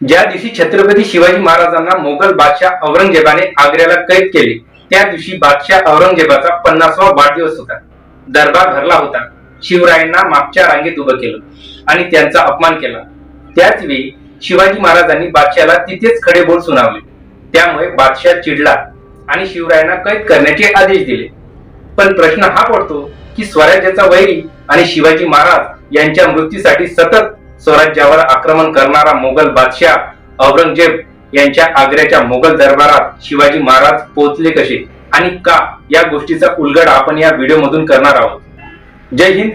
ज्या दिवशी छत्रपती शिवाजी महाराजांना मोगल बादशाह औरंगजेबाने आग्र्याला कैद केले त्या दिवशी बादशाह औरंगजेबाचा पन्नासवा वाढदिवस होता. दरबार भरला होता. शिवरायांना मागच्या रांगेत उभं केलं आणि त्यांचा अपमान केला. त्याच वेळी शिवाजी महाराजांनी बादशाहला तिथेच खडे बोल सुनावले. त्यामुळे बादशाह चिडला आणि शिवरायांना कैद करण्याचे आदेश दिले. पण प्रश्न हा पडतो की स्वराज्याचा वैरी आणि शिवाजी महाराज यांच्या मृत्यूसाठी सतत स्वराज्यावर आक्रमण करणारा मोगल बादशाह औरंगजेब यांच्या आग्र्याच्या मोगल दरबारात शिवाजी महाराज पोहोचले कसे? आणि का या गोष्टीचा उलगड आपण या व्हिडिओ मधून करणार आहोत? जय हिंद.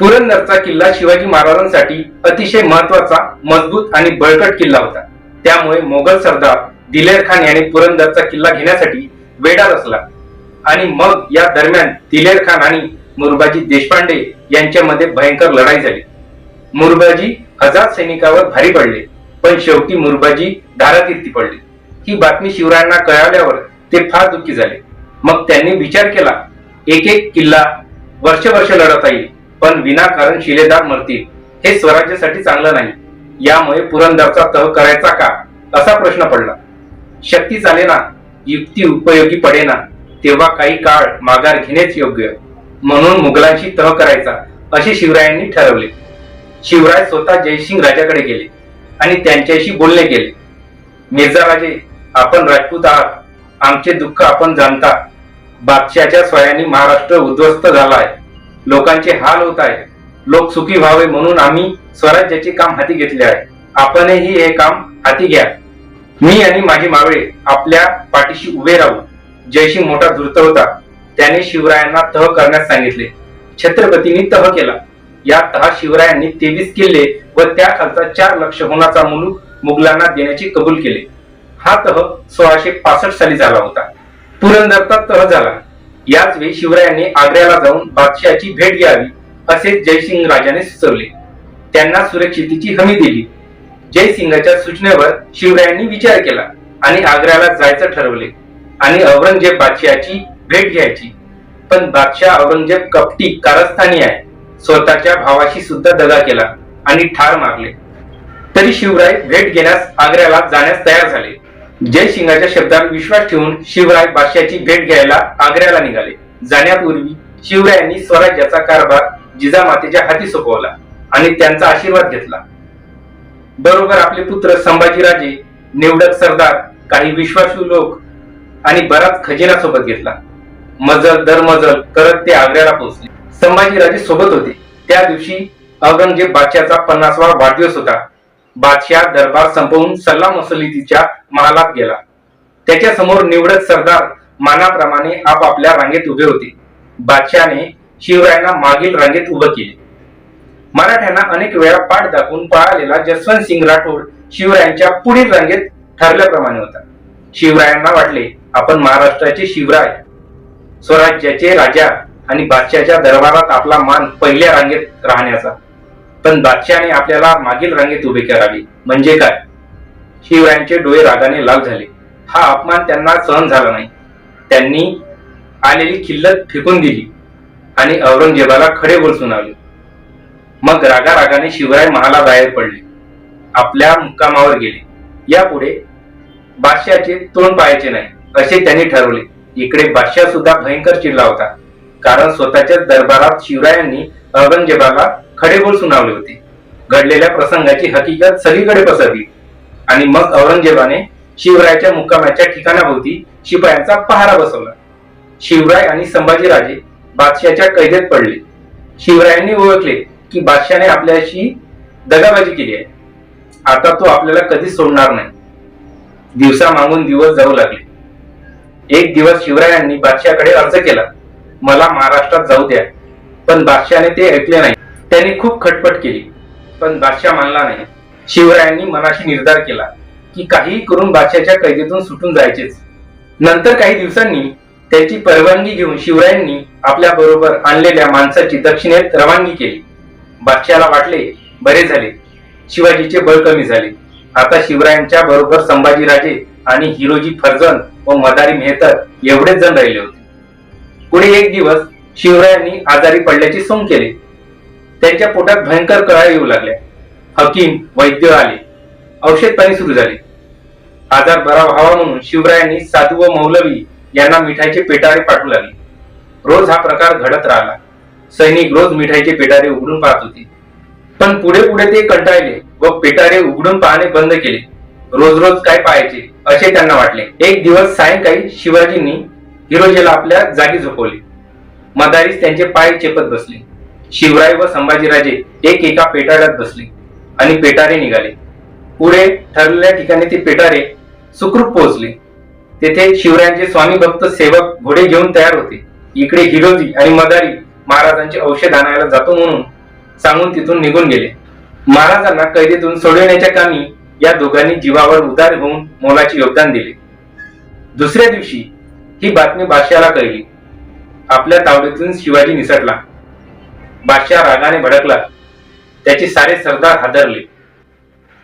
पुरंदरचा किल्ला शिवाजी महाराजांसाठी अतिशय महत्त्वाचा मजबूत आणि बळकट किल्ला होता. त्यामुळे मोगल सरदार दिलेर खान याने पुरंदरचा किल्ला घेण्यासाठी वेडा रचला आणि मग या दरम्यान दिलेर खान आणि मुरबाजी देशपांडे यांच्यामध्ये भयंकर लढाई झाली. मुरबाजी हजार सैनिकावर भारी पडले पण शेवटी मुरबाजी धारातीर्थी पडले. ही बातमी शिवरायांना कळाल्यावर ते फार दुःखी झाले. मग त्यांनी विचार केला एक एक किल्ला वर्ष वर्ष लढवता येईल पण विनाकारण शिलेदार मरतील हे स्वराज्यासाठी चांगलं नाही. यामुळे पुरंदरचा तह करायचा का? असा प्रश्न पडला. शक्ती चालेना युक्ती उपयोगी पडेना तेव्हा काही काळ माघार घेणेच योग्य. म्हणून मुघलांशी तह करायचा असे शिवरायांनी ठरवले. शिवराय स्वतः जयसिंग राजाकडे गेले आणि त्यांच्याशी बोलणे केले. मिर्झा राजे आपण राजपूत आहात. आमचे दुःख आपण जाणता. बादशाच्या स्वयाने महाराष्ट्र उद्ध्वस्त झाला आहे. लोकांचे हाल होत आहे लोक सुखी व्हावे म्हणून आम्ही स्वराज्याचे काम हाती घेतले आहे. आपणही हे काम हाती घ्या. मी आणि माझे मावळे आपल्या पाठीशी उभे राहू. जयसिंग मोठा धूर्त होता. त्याने शिवरायांना तह करण्यास सांगितले. छत्रपतींनी तह केला. या तहा शिवरायांनी तेवीस किल्ले व त्या खालचा चार लक्ष होणाचा मुलूक मुघलांना देण्याचे कबूल केले. हा तह सोळाशे पासष्ट साली झाला होता. पुरंदरचा तह झाला. याच वेळी शिवरायांनी आग्र्याला जाऊन बादशहाची भेट घ्यावी असे जयसिंग राजाने सुचवले. त्यांना सुरक्षितेची हमी दिली. जयसिंगाच्या सूचनेवर शिवरायांनी विचार केला आणि आग्र्याला जायचं ठरवले आणि औरंगजेब बादशहाची भेट घ्यायची. पण बादशाह औरंगजेब कपटी कारस्थानी आहे. स्वतःच्या भावाशी सुद्धा दगा केला आणि ठार मारले. तरी शिवराय भेट घेण्यास आग्र्याला जाण्यास तयार झाले. जयसिंगाच्या शब्दावर विश्वास ठेवून शिवराय बादशाची भेट घ्यायला आग्र्याला निघाले. जाण्यापूर्वी शिवरायांनी स्वराज्याचा कारभार जिजामातेच्या हाती सोपवला आणि त्यांचा आशीर्वाद घेतला. बरोबर आपले पुत्र संभाजीराजे निवडक सरदार काही विश्वासू लोक आणि बराच खजिना सोबत घेतला. मजल दरमजल करत ते आग्र्याला पोहोचले. संभाजीराजे सोबत होते. त्या दिवशी औरंगजेब बादशाचा पन्नासवा वाढदिवस होता. बादशाह दरबार संपवून सल्ला मसलितीच्या महालात गेला. त्याच्यासमोर निवडक सरदार मानाप्रमाणे आपापल्या रांगेत उभे होते. बादशाने शिवरायांना मागील रांगेत उभं केले. मराठ्यांना अनेक वेळा पाठ दाखवून पळालेला जसवंत सिंग राठोड शिवरायांच्या पुढील रांगेत ठरल्याप्रमाणे होता. शिवरायांना वाटले आपण महाराष्ट्राचे शिवराय स्वराज्याचे राजा आणि बादशाच्या दरबारात आपला मान पहिल्या रांगेत राहण्याचा. पण बादशाने आपल्याला मागील रांगेत उभे करावे. म्हणजे काय? शिवरायांचे डोळे रागाने लाल झाले. हा अपमान त्यांना सहन झाला नाही. त्यांनी आलेली खिल्लत फेकून दिली आणि औरंगजेबाला खडे बोल सुनावले मग रागा रागाने शिवराय महाला बाहेर पडले. आपल्या मुक्कामावर गेले. यापुढे बादशाचे तोंड पाहायचे नाही असे त्यांनी ठरवले. इकडे बादशाह सुद्धा भयंकर चिडला होता. कारण स्वतःच्या दरबारात शिवरायांनी औरंगजेबाला खडेबोल सुनावले होते. घडलेल्या प्रसंगाची हकीकत सगळीकडे पसरली. आणि मग औरंगजेबाने शिवरायाच्या मुक्कामाच्या ठिकाणाभोवती शिपायांचा पहारा बसवला. शिवराय आणि संभाजीराजे बादशाच्या कैदेत पडले. शिवरायांनी ओळखले की बादशाने आपल्याशी दगाबाजी केली आहे. आता तो आपल्याला कधीच सोडणार नाही. दिवसा मागून दिवस जाऊ लागले. एक दिवस शिवरायांनी बादशाकडे अर्ज केला. मला महाराष्ट्रात जाऊ द्या. पण बादशाने ते ऐकले नाही. त्यांनी खूप खटपट केली. पण बादशाह मानला नाही. शिवरायांनी मनाशी निर्धार केला की काहीही करून बादशाच्या कैदेतून सुटून जायचेच. नंतर काही दिवसांनी त्याची परवानगी घेऊन शिवरायांनी आपल्या बरोबर आणलेल्या माणसाची दक्षिणेत रवानगी केली. बादशाला वाटले बरे झाले. शिवाजीचे बळ कमी झाले. आता शिवरायांच्या बरोबर संभाजीराजे आणि हिरोजी फर्जन व मदारी मेहतर एवढेच जण राहिले होते. पुढे एक दिवस शिवरायांनी आजारी पडल्याचे सोंग केले. त्यांच्या पोटात भयंकर कळा येऊ लागल्या हकीम वैद्य आले. औषध पाणी सुरू झाले. आजार बरा व्हावा म्हणून शिवरायांनी साधू व मौलवी यांना मिठाईचे पेटारे पाठवू लागले. रोज हा प्रकार घडत राहिला. सैनिक रोज मिठाईचे पेटारे उघडून पाहत होते. पण पुढे पुढे ते कंटाळले व पेटारे उघडून पाहणे बंद केले. रोज रोज काय पाहायचे असे त्यांना वाटले. एक दिवस सायंकाळी शिवाजींनी हिरोजीला आपल्या जागी झोपवले. मदारीस त्यांचे पाय चेपत बसले. शिवराय व संभाजीराजे एक एका पेटाऱ्यात बसले आणि पेटारे निघाले. पुढे ठरलेल्या ठिकाणी ते पेटारे सुखरूप पोहोचले. तेथे शिवरायांचे स्वामी भक्त सेवक घोडे घेऊन तयार होते. इकडे हिरोजी आणि मदारी महाराजांचे औषध आणायला जातो म्हणून सांगून तिथून निघून गेले. महाराजांना कैदेतून सोडविण्याच्या कामी या दोघांनी जीवावर उदार होऊन मोलाचे योगदान दिले. दुसऱ्या दिवशी ही बातमी बादशाला कळली. आपल्या तावडीतून शिवाजी निसटला. बादशाह रागाने भडकला. त्याचे सारे सरदार हादरले.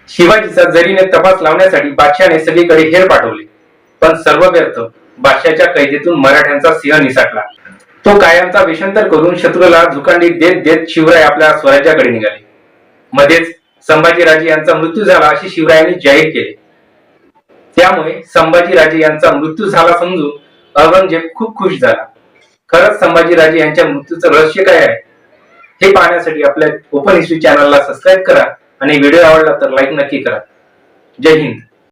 शिवाजीचा जरीने तपास लावण्यासाठी बादशाने सगळीकडे हेर पाठवले. पण सर्व व्यर्थ बादशाच्या कैदेतून मराठ्यांचा सिंह निसटला. तो कायमचा वेषांतर करून शत्रूला झुकांडी देत देत शिवराय आपल्या स्वराज्याकडे निघाले. मध्येच संभाजीराजे यांचा मृत्यू झाला अशी शिवरायांनी जाहीर केले. त्यामुळे संभाजीराजे यांचा मृत्यू झाला समजून औरंगजेब खूप खुश झाला. खरंच संभाजीराजे यांच्या मृत्यूचं रहस्य काय आहे? हे पाहण्यासाठी आपल्या ओपन हिस्ट्री चॅनलला सबस्क्राईब करा आणि व्हिडिओ आवडला तर लाईक नक्की करा. जय हिंद.